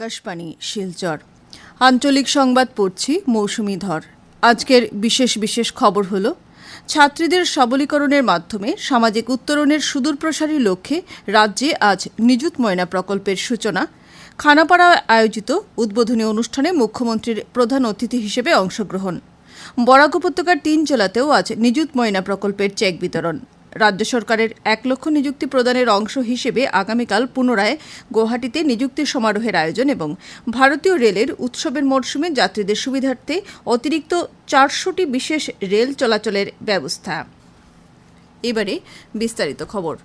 আকাশবাণী, শিলচর। আঞ্চলিক সংবাদ পড়ছি মৌসুমি ধর। আজকের বিশেষ বিশেষ খবর হল, ছাত্রীদের সবলীকরণের মাধ্যমে সামাজিক উত্তরণের সুদূরপ্রসারী লক্ষ্যে রাজ্যে আজ নিযুত ময়না প্রকল্পের সূচনা। খানাপাড়া আয়োজিত উদ্বোধনী অনুষ্ঠানে মুখ্যমন্ত্রীর প্রধান অতিথি হিসেবে অংশগ্রহণ। বরাক উপত্যকার তিন জেলাতেও আজ নিযুত ময়না প্রকল্পের চেক বিতরণ। রাজ্য সরকারের এক লক্ষ নিযুক্তি প্রদানের অংশ হিসেবে আগামীকাল পুনরায় গুয়াহাটিতে নিযুক্তি সমারোহের আয়োজন এবং ভারতীয় রেলের উৎসবের মরশুমে যাত্রীদের সুবিধার্থে অতিরিক্ত চারশোটি বিশেষ রেল চলাচলের ব্যবস্থা। এবারে বিস্তারিত খবর।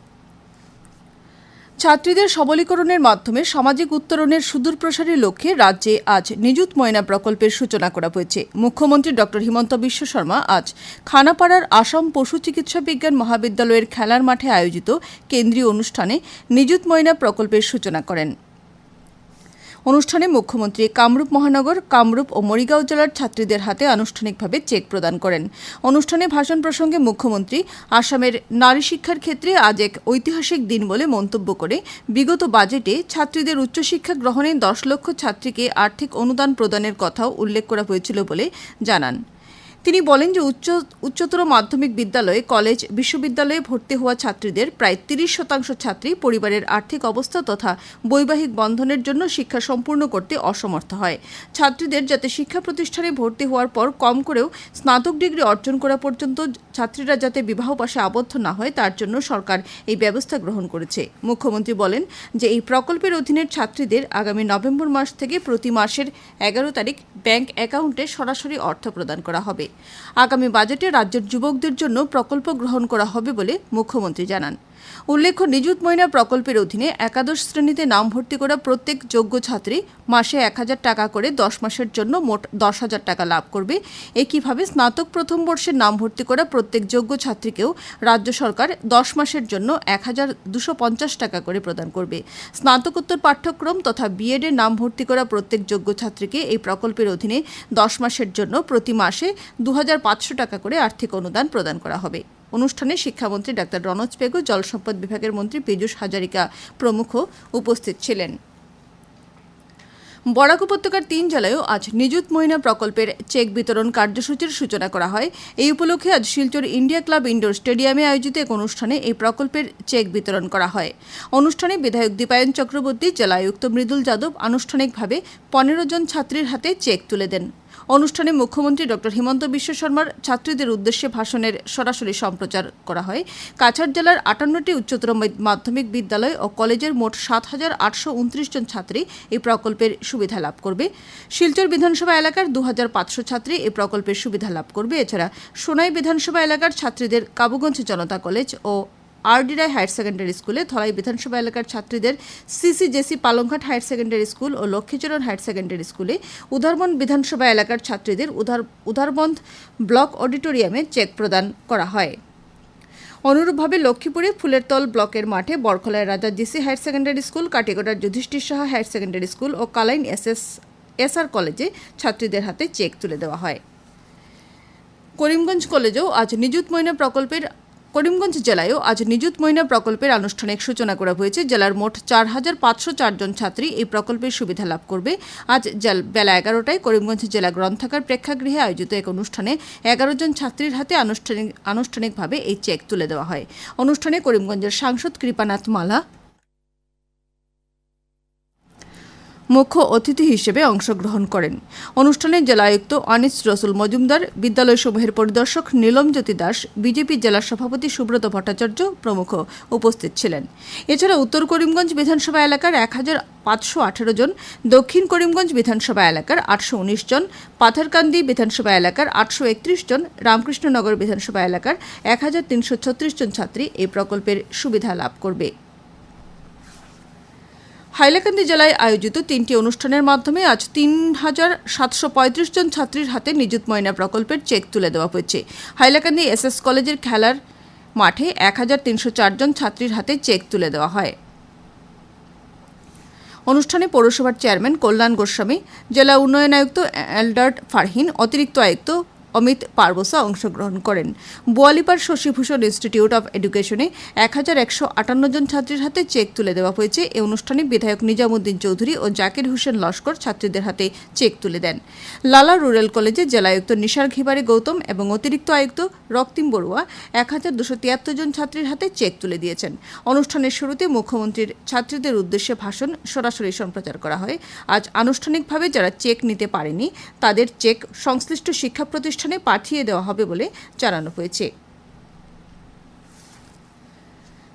ছাত্রীদের সবলীকরণের মাধ্যমে সামাজিক উত্তরণের সুদূর প্রসারের লক্ষ্যে রাজ্যে আজ নিযুত ময়না প্রকল্পের সূচনা করা হয়েছে। মুখ্যমন্ত্রী ড. হিমন্ত বিশ্ব শর্মা আজ খানাপাড়ার আসাম পশু চিকিৎসা বিজ্ঞান মহাবিদ্যালয়ের খেলার মাঠে আয়োজিত কেন্দ্রীয় অনুষ্ঠানে নিযুত ময়না প্রকল্পের সূচনা করেন। অনুষ্ঠানে মুখ্যমন্ত্রী কামরূপ মহানগর, কামরূপ ও মরিগাঁও জেলার ছাত্রীদের হাতে আনুষ্ঠানিকভাবে চেক প্রদান করেন। অনুষ্ঠানে ভাষণ প্রসঙ্গে মুখ্যমন্ত্রী, আসামের নারী শিক্ষার ক্ষেত্রে আজ এক ঐতিহাসিক দিন বলে মন্তব্য করে বিগত বাজেটে ছাত্রীদের উচ্চশিক্ষা গ্রহণে দশ লক্ষ ছাত্রীকে আর্থিক অনুদান প্রদানের কথাও উল্লেখ করা হয়েছিল বলে জানান। তিনি বলেন যে উচ্চ, উচ্চতর মাধ্যমিক বিদ্যালয়ে কলেজ, বিশ্ববিদ্যালয়ে ভর্তি হওয়া ছাত্রীদের প্রায় তিরিশ শতাংশ ছাত্রী পরিবারের আর্থিক অবস্থা তথা বৈবাহিক বন্ধনের জন্য শিক্ষা সম্পূর্ণ করতে অসমর্থ হয়। ছাত্রীদের যাতে শিক্ষা প্রতিষ্ঠানে ভর্তি হওয়ার পর কম করেও স্নাতক ডিগ্রি অর্জন করা পর্যন্ত ছাত্রীরা যাতে বিবাহ পাশে আবদ্ধ না হয়, তার জন্য সরকার এই ব্যবস্থা গ্রহণ করেছে। মুখ্যমন্ত্রী বলেন যে এই প্রকল্পের অধীনের ছাত্রীদের আগামী নভেম্বর মাস থেকে প্রতি মাসের এগারো তারিখ ব্যাংক অ্যাকাউন্টে সরাসরি অর্থ প্রদান করা হবে। আগামী বাজেটে রাজ্যের যুবকদের জন্য প্রকল্প গ্রহণ করা হবে বলে মুখ্যমন্ত্রী জানান। উল্লেখ্য, নিযুত ময়না প্রকল্পের অধীনে একাদশ শ্রেণীতে নাম ভর্তি করা প্রত্যেক যোগ্য ছাত্রী মাসে এক হাজার টাকা করে দশ মাসের জন্য মোট দশ হাজার টাকা লাভ করবে। একইভাবে স্নাতক প্রথম বর্ষের নাম ভর্তি করা প্রত্যেক যোগ্য ছাত্রীকেও রাজ্য সরকার দশ মাসের জন্য এক হাজার দুশো পঞ্চাশ টাকা করে প্রদান করবে। স্নাতকোত্তর পাঠ্যক্রম তথা বিএডের নাম ভর্তি করা প্রত্যেক যোগ্য ছাত্রীকে এই প্রকল্পের অধীনে দশ মাসের জন্য প্রতি মাসে দু হাজার পাঁচশো টাকা করে আর্থিক অনুদান প্রদান করা হবে। অনুষ্ঠানে শিক্ষামন্ত্রী ডাক্তার রনজ পেগু, জল সম্পদ বিভাগের মন্ত্রী পীযূষ হাজারিকা প্রমুখ উপস্থিত ছিলেন। বরাক উপত্যকার তিন জেলায়ও আজ নিযুত মহিনা প্রকল্পের চেক বিতরণ কার্যসূচির সূচনা করা হয়। এই উপলক্ষে আজ শিলচর ইন্ডিয়া ক্লাব ইনডোর স্টেডিয়ামে আয়োজিত এক অনুষ্ঠানে এই প্রকল্পের চেক বিতরণ করা হয়। অনুষ্ঠানে বিধায়ক দীপায়ন চক্রবর্তী জেলা আয়ুক্ত মৃদুল যাদব আনুষ্ঠানিকভাবে পনেরো জন ছাত্রীর হাতে চেক তুলে দেন। অনুষ্ঠানে মুখ্যমন্ত্রী ডক্টর হিমন্ত বিশ্ব শর্মার ছাত্রীদের উদ্দেশ্যে ভাষণের সরাসরি সম্প্রচার করা হয়। কাছাড় জেলার আটান্নটি উচ্চতর মাধ্যমিক বিদ্যালয় ও কলেজের মোট সাত হাজার আটশো উনত্রিশ জন ছাত্রী এই প্রকল্পের সুবিধা লাভ করবে। শিলচর বিধানসভা এলাকার দু হাজার পাঁচশো ছাত্রী এই প্রকল্পের সুবিধা লাভ করবে। এছাড়া সোনাই বিধানসভা এলাকার ছাত্রীদের কাবুগঞ্জ জনতা কলেজ ও আরডিরাই হায়ার সেকেন্ডারি স্কুলে ধলাই বিধানসভা এলাকার ছাত্রীদের C C J C Palanghat higher secondary school ও লক্ষ্মীচরণ হায়ার সেকেন্ডারি স্কুলে উধারবন্দ বিধানসভা এলাকার ছাত্রীদের উধার উধারবন্দ ব্লক অডিটোরিয়ামে চেক প্রদান করা হয়। অনুরূপভাবে লক্ষ্মীপুরে ফুলেরতল ব্লকের মাঠে বরখলায় Raja GC higher secondary school, কাটিগড়ার Yudhishthir Saha higher secondary school ও কালাইন এসএস এসআর কলেজে ছাত্রীদের হাতে চেক তুলে দেওয়া হয়। করিমগঞ্জ কলেজেও আজ নিযুত ময়না প্রকল্পের করিমগঞ্জ জেলায়ও আজ নিযুত ময়না প্রকল্পের আনুষ্ঠানিক সূচনা করা হয়েছে। জেলার মোট চার হাজার পাঁচশো চারজন ছাত্রী এই প্রকল্পের সুবিধা লাভ করবে। আজ বেলা এগারোটায় করিমগঞ্জ জেলা গ্রন্থাগার প্রেক্ষাগৃহে আয়োজিত এক অনুষ্ঠানে এগারো জন ছাত্রীর হাতে আনুষ্ঠানিক আনুষ্ঠানিকভাবে এই চেক তুলে দেওয়া হয়। অনুষ্ঠানে করিমগঞ্জের সাংসদ কৃপানাথ মালা মুখ্য অতিথি হিসেবে অংশগ্রহণ করেন। অনুষ্ঠানে জেলা আয়ুক্ত আনিস রসুল মজুমদার, বিদ্যালয়সমূহের পরিদর্শক নীলমজ্যোতি দাস, বিজেপি জেলা সভাপতি সুব্রত ভট্টাচার্য প্রমুখ উপস্থিত ছিলেন। এছাড়া উত্তর করিমগঞ্জ বিধানসভা এলাকার এক হাজার পাঁচশো আঠেরো জন, দক্ষিণ করিমগঞ্জ বিধানসভা এলাকার আটশো উনিশ জন, পাথারকান্দি বিধানসভা এলাকার আটশো একত্রিশ জন, রামকৃষ্ণনগর বিধানসভা এলাকার এক হাজার তিনশো ছত্রিশ জন ছাত্রী এই প্রকল্পের সুবিধা লাভ করবে। হাইলাকান্দি জেলায় আয়োজিত তিনটি অনুষ্ঠানের মাধ্যমে আজ তিন হাজার সাতশো পঁয়ত্রিশ জন ছাত্রীর হাতে নিযুত ময়না প্রকল্পের চেক তুলে দেওয়া হয়েছে। হাইলাকান্দি এস এস কলেজের খেলার মাঠে এক হাজার তিনশো চারজন ছাত্রীর হাতে চেক তুলে দেওয়া হয়। অনুষ্ঠানে পৌরসভার চেয়ারম্যান কল্যাণ গোস্বামী, জেলা উন্নয়ন আয়ুক্ত এলডার্ট ফারহিন, অতিরিক্ত আয়ুক্ত অমিত পারবসা অংশগ্রহণ করেন। বোয়ালিপাড় শশীভূষণ ইনস্টিটিউট অব এডুকেশনে এক হাজার একশো আটান্ন জন ছাত্রীর হাতে চেক তুলে দেওয়া হয়েছে। এই অনুষ্ঠানে বিধায়ক নিজামুদ্দিন চৌধুরী ও জাকির হোসেন লস্কর ছাত্রীদের হাতে চেক তুলে দেন। লালা রুরাল কলেজে জেলায়ুক্ত নিশার ঘিবারে গৌতম এবং অতিরিক্ত আয়ুক্ত রক্তিম বড়ুয়া এক হাজার দুশো তিয়াত্তর জন ছাত্রীর হাতে চেক তুলে দিয়েছেন। অনুষ্ঠানের শুরুতে মুখ্যমন্ত্রীর ছাত্রীদের উদ্দেশ্যে ভাষণ সরাসরি সম্প্রচার করা হয়। আজ আনুষ্ঠানিকভাবে যারা চেক নিতে পারেনি, তাদের চেক সংশ্লিষ্ট শিক্ষা প্রতিষ্ঠানে পাঠিয়ে দেওয়া হবে বলে জানানো হয়েছে।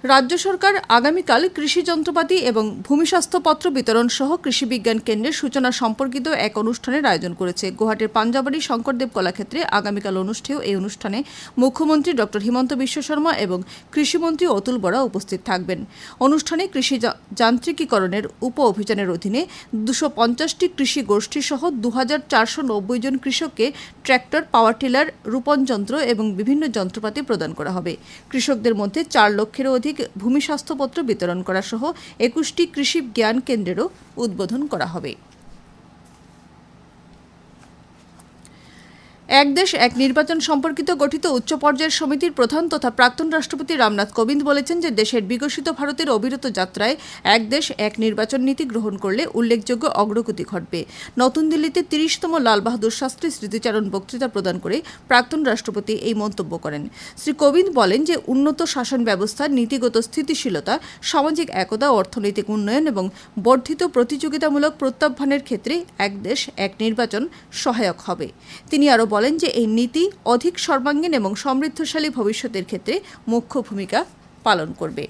রাজ্য সরকার আগামীকাল কৃষি যন্ত্রপাতি এবং ভূমি স্বাস্থ্যপত্র বিতরণ সহ কৃষি বিজ্ঞান কেন্দ্রের সূচনা সম্পর্কিত এক অনুষ্ঠানের আয়োজন করেছে। গুয়াহাটির পাঞ্জাবাড়ি শঙ্করদেব কলাক্ষেত্রে আগামীকাল অনুষ্ঠেয় এই অনুষ্ঠানে মুখ্যমন্ত্রী ডক্টর হিমন্ত বিশ্ব শর্মা এবং কৃষিমন্ত্রী অতুল বরা উপস্থিত থাকবেন। অনুষ্ঠানে কৃষি যান্ত্রিকীকরণের উপ অভিযানের অধীনে দুশো পঞ্চাশটি কৃষি গোষ্ঠী সহ দু হাজার চারশো নব্বই জন কৃষককে ট্র্যাক্টর, পাওয়ার টিলার, রূপণ যন্ত্র এবং বিভিন্ন যন্ত্রপাতি প্রদান করা হবে। কৃষকদের মধ্যে চার লক্ষেরও অধিক ভূমি স্বাস্থ্যপত্র বিতরণ করা সহ একুশটি কৃষি জ্ঞান কেন্দ্রেরও উদ্বোধন করা হবে। এক দেশ, এক নির্বাচন সম্পর্কিত গঠিত উচ্চ পর্যায়ের সমিতির প্রধান তথা প্রাক্তন রাষ্ট্রপতি রামনাথ কোবিন্দ বলেছেন যে দেশের বিকশিত ভারতের অবিরত যাত্রায় এক দেশ, এক নির্বাচন নীতি গ্রহণ করলে উল্লেখযোগ্য অগ্রগতি ঘটবে। নতুন দিল্লিতে তিরিশতম লাল বাহাদুর শাস্ত্রী স্মৃতিচারণ বক্তৃতা প্রদান করে প্রাক্তন রাষ্ট্রপতি এই মন্তব্য করেন। শ্রী কোবিন্দ বলেন যে উন্নত শাসন ব্যবস্থা, নীতিগত স্থিতিশীলতা, সামাজিক একতা, অর্থনৈতিক উন্নয়ন এবং বর্ধিত প্রতিযোগিতামূলক প্রত্যাহ্বানের ক্ষেত্রে এক দেশ, এক নির্বাচন সহায়ক হবে। তিনি আরও বলেন যে এই নীতি অধিক সর্বাঙ্গীন এবং সমৃদ্ধশালী ভবিষ্যতের ক্ষেত্রে মুখ্য ভূমিকা পালন করবে।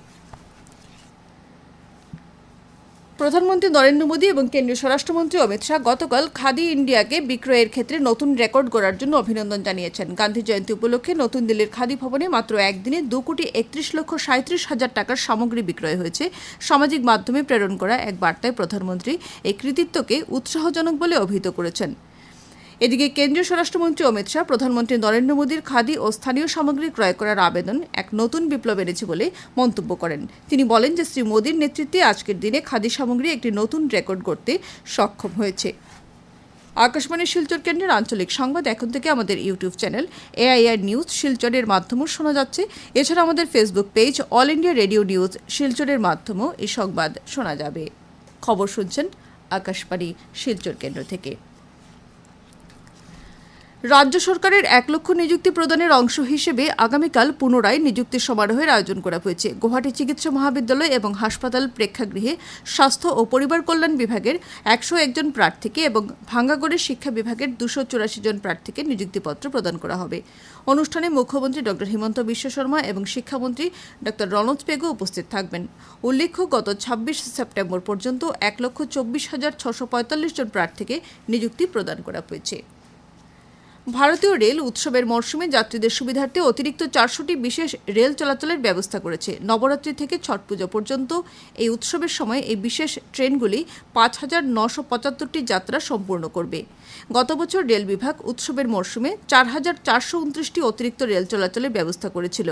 প্রধানমন্ত্রী নরেন্দ্র মোদী এবং কেন্দ্রীয় স্বরাষ্ট্রমন্ত্রী অমিত শাহ গতকাল খাদি ইন্ডিয়াকে বিক্রয়ের ক্ষেত্রে নতুন রেকর্ড গড়ার জন্য অভিনন্দন জানিয়েছেন। গান্ধী জয়ন্তী উপলক্ষে নতুন দিল্লির খাদি ভবনে মাত্র একদিনে দু কোটি একত্রিশ লক্ষ সাঁত্রিশ হাজার টাকার সামগ্রী বিক্রয় হয়েছে। সামাজিক মাধ্যমে প্রেরণ করা এক বার্তায় প্রধানমন্ত্রী এই কৃতিত্বকে উৎসাহজনক বলে অভিহিত করেছেন। এদিকে কেন্দ্রীয় স্বরাষ্ট্রমন্ত্রী অমিত শাহ, প্রধানমন্ত্রী নরেন্দ্র মোদীর খাদি ও স্থানীয় সামগ্রী ক্রয় করার আবেদন এক নতুন বিপ্লব এনেছে বলে মন্তব্য করেন। তিনি বলেন যে শ্রী মোদীর নেতৃত্বে আজকের দিনে খাদি সামগ্রী একটি নতুন রেকর্ড করতে সক্ষম হয়েছে। আকাশবাণী শিলচর কেন্দ্রের আঞ্চলিক সংবাদ এখন থেকে আমাদের ইউটিউব চ্যানেল এআইআর নিউজ শিলচরের মাধ্যমেও শোনা যাচ্ছে। এছাড়া আমাদের Facebook page all India radio news শিলচরের মাধ্যমেও এই সংবাদ শোনা যাবে। খবর শুনছেন আকাশবাণী শিলচর কেন্দ্র থেকে। রাজ্য সরকারের এক লক্ষ নিযুক্তি প্রদানের অংশ হিসেবে আগামীকাল পুনরায় নিযুক্তি সমারোহের আয়োজন করা হয়েছে। গুয়াহাটি চিকিৎসা মহাবিদ্যালয় এবং হাসপাতাল প্রেক্ষাগৃহে স্বাস্থ্য ও পরিবার কল্যাণ বিভাগের একশো একজন প্রার্থীকে এবং ভাঙ্গাগড়ের শিক্ষা বিভাগের দুশো চুরাশি জন প্রার্থীকে নিযুক্তিপত্র প্রদান করা হবে। অনুষ্ঠানে মুখ্যমন্ত্রী ডক্টর হিমন্ত বিশ্ব শর্মা এবং শিক্ষামন্ত্রী ডক্টর রণজ পেগো উপস্থিত থাকবেন। উল্লেখ্য, গত ছাব্বিশ সেপ্টেম্বর পর্যন্ত এক লক্ষ চব্বিশ হাজার ছশো পঁয়তাল্লিশ জন প্রার্থীকে নিযুক্তি প্রদান করা হয়েছে। ভারতীয় রেল উৎসবের মরশুমে যাত্রীদের সুবিধার্থে অতিরিক্ত চারশোটি বিশেষ রেল চলাচলের ব্যবস্থা করেছে। নবরাত্রি থেকে ছট পুজো পর্যন্ত এই উৎসবের সময় এই বিশেষ ট্রেনগুলি পাঁচ হাজার নশো পঁচাত্তরটি যাত্রা সম্পূর্ণ করবে। গত বছর রেল বিভাগ উৎসবের মরশুমে চার হাজার চারশো উনত্রিশটি অতিরিক্ত রেল চলাচলের ব্যবস্থা করেছিল।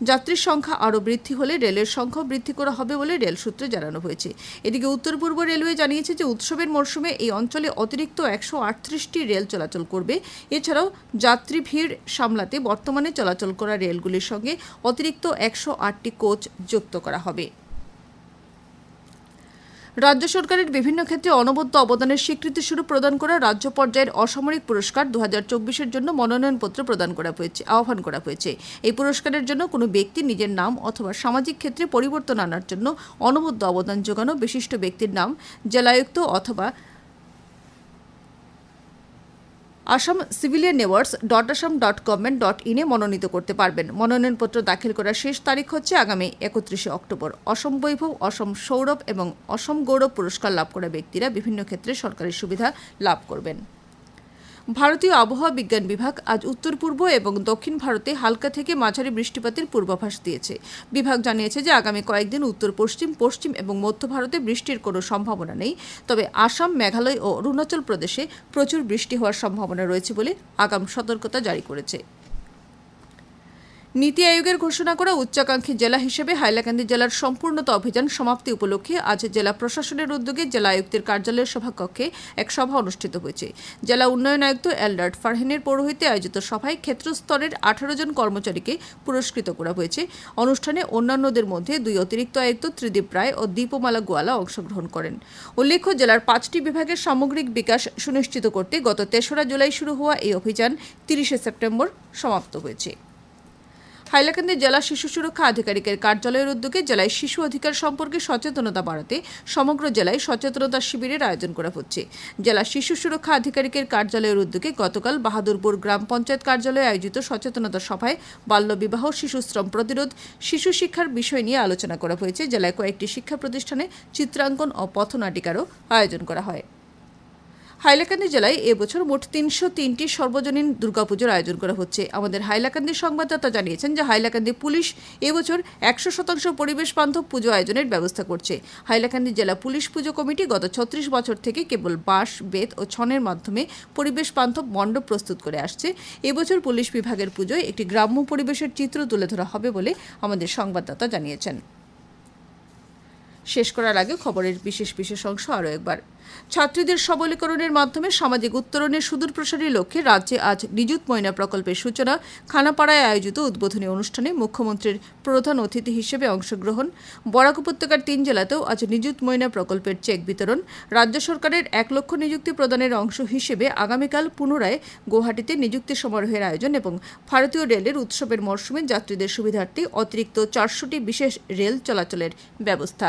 যাত্রীর সংখ্যা আরও বৃদ্ধি হলে রেলের সংখ্যাও বৃদ্ধি করা হবে বলে রেল সূত্রে জানানো হয়েছে। এদিকে উত্তর পূর্ব রেলওয়ে জানিয়েছে যে উৎসবের মরশুমে এই অঞ্চলে অতিরিক্ত একশো আটত্রিশটি রেল চলাচল করবে। এছাড়াও যাত্রী ভিড় সামলাতে বর্তমানে চলাচল করা রেলগুলির সঙ্গে অতিরিক্ত একশো আটটি কোচ যুক্ত করা হবে। রাজ্য সরকারের বিভিন্ন ক্ষেত্রে অনবদ্য অবদানের স্বীকৃতি স্বীকৃতিস্বরূপ প্রদান করা রাজ্য পর্যায়ের অসামরিক পুরস্কার দু হাজার জন্য মনোনয়নপত্র প্রদান করা হয়েছে, আহ্বান করা হয়েছে। এই পুরস্কারের জন্য কোনো ব্যক্তি নিজের নাম অথবা সামাজিক ক্ষেত্রে পরিবর্তন আনার জন্য অনবদ্য অবদান যোগানো বিশিষ্ট ব্যক্তির নাম, জেলায়ুক্ত অথবা Assam civilian নেওয়ার্স dot Assam dot government dot ইনে মনোনীত করতে পারবেন। মনোনয়নপত্র দাখিল করার শেষ তারিখ হচ্ছে আগামী একত্রিশে অক্টোবর। অসম বৈভব, অসম সৌরভ এবং অসম গৌরব পুরস্কার লাভ করা ব্যক্তিরা বিভিন্ন ক্ষেত্রে সরকারি সুবিধা লাভ করবেন। ভারতীয় আবহাওয়া বিজ্ঞান বিভাগ আজ উত্তর পূর্ব এবং দক্ষিণ ভারতে হালকা থেকে মাঝারি বৃষ্টিপাতের পূর্বাভাস দিয়েছে। বিভাগ জানিয়েছে যে আগামী কয়েকদিন উত্তর, পশ্চিম পশ্চিম এবং মধ্য ভারতে বৃষ্টির কোনো সম্ভাবনা নেই। তবে আসাম, মেঘালয় ও অরুণাচল প্রদেশে প্রচুর বৃষ্টি হওয়ার সম্ভাবনা রয়েছে বলে আগাম সতর্কতা জারি করেছে। নীতি আয়োগের ঘোষণা করা উচ্চাকাঙ্ক্ষী জেলা হিসেবে হাইলাকান্দি জেলার সম্পূর্ণতা অভিযান সমাপ্তি উপলক্ষে আজ জেলা প্রশাসনের উদ্যোগে জেলা আয়ুক্তের কার্যালয়ের সভাকক্ষে এক সভা অনুষ্ঠিত হয়েছে। জেলা উন্নয়ন আয়ুক্ত এলডার্ট ফারহিনের পৌরোহিত্যে আয়োজিত সভায় ক্ষেত্রস্তরের আঠারো জন কর্মচারীকে পুরস্কৃত করা হয়েছে। অনুষ্ঠানে অন্যান্যদের মধ্যে দুই অতিরিক্ত আয়ুক্ত ত্রিদীপ রায় ও দীপমালা গোয়ালা অংশগ্রহণ করেন। উল্লেখ্য, জেলার পাঁচটি বিভাগের সামগ্রিক বিকাশ সুনিশ্চিত করতে গত তেসরা জুলাই শুরু হওয়া এই অভিযান তিরিশে সেপ্টেম্বর সমাপ্ত হয়েছে। হাইলাকান্দি জেলা শিশু সুরক্ষা আধিকারিকের কার্যালয়ের উদ্যোগে জেলায় শিশু অধিকার সম্পর্কে সচেতনতা বাড়াতে সমগ্র জেলায় সচেতনতা শিবিরের আয়োজন করা হচ্ছে। জেলা শিশু সুরক্ষা আধিকারিকের কার্যালয়ের উদ্যোগে গতকাল বাহাদুরপুর গ্রাম পঞ্চায়েত কার্যালয়ে আয়োজিত সচেতনতা সভায় বাল্যবিবাহ শিশু শ্রম প্রতিরোধ, শিশু শিক্ষার বিষয় নিয়ে আলোচনা করা হয়েছে। জেলায় কয়েকটি শিক্ষা প্রতিষ্ঠানে চিত্রাঙ্কন ও পথনাটিকারও আয়োজন করা হয়। হাইলাকান্দি জেলায় এবছর মোট তিনশো তিনটি সর্বজনীন দুর্গাপুজোর আয়োজন করা হচ্ছে। আমাদের হাইলাকান্দি সংবাদদাতা জানিয়েছেন যে হাইলাকান্দি পুলিশ এবছর একশো শতাংশ পরিবেশ বান্ধব পুজো আয়োজনের ব্যবস্থা করছে। হাইলাকান্দি জেলা পুলিশ পুজো কমিটি গত ছত্রিশ বছর থেকে কেবল বাঁশ, বেত ও ছনের মাধ্যমে পরিবেশ বান্ধব মণ্ডপ প্রস্তুত করে আসছে। এবছর পুলিশ বিভাগের পুজোয় একটি গ্রাম্য পরিবেশের চিত্র তুলে ধরা হবে বলে আমাদের সংবাদদাতা জানিয়েছেন। শেষ করার আগে খবরের বিশেষ বিশেষ অংশ আরও একবার। ছাত্রীদের সবলীকরণের মাধ্যমে সামাজিক উত্তরণের সুদূর প্রসারী লক্ষ্যে রাজ্যে আজ নিযুত ময়না প্রকল্পের সূচনা খানাপাড়ায় আয়োজিত উদ্বোধনী অনুষ্ঠানে মুখ্যমন্ত্রীর প্রধান অতিথি হিসেবে অংশগ্রহণ। বরাক উপত্যকার তিন জেলাতেও আজ নিযুত ময়না প্রকল্পের চেক বিতরণ। রাজ্য সরকারের এক লক্ষ নিযুক্তি প্রদানের অংশ হিসেবে আগামীকাল পুনরায় গুয়াহাটিতে নিযুক্তি সমারোহের আয়োজন এবং ভারতীয় রেলের উৎসবের মরশুমে যাত্রীদের সুবিধার্থে অতিরিক্ত চারশোটি বিশেষ রেল চলাচলের ব্যবস্থা।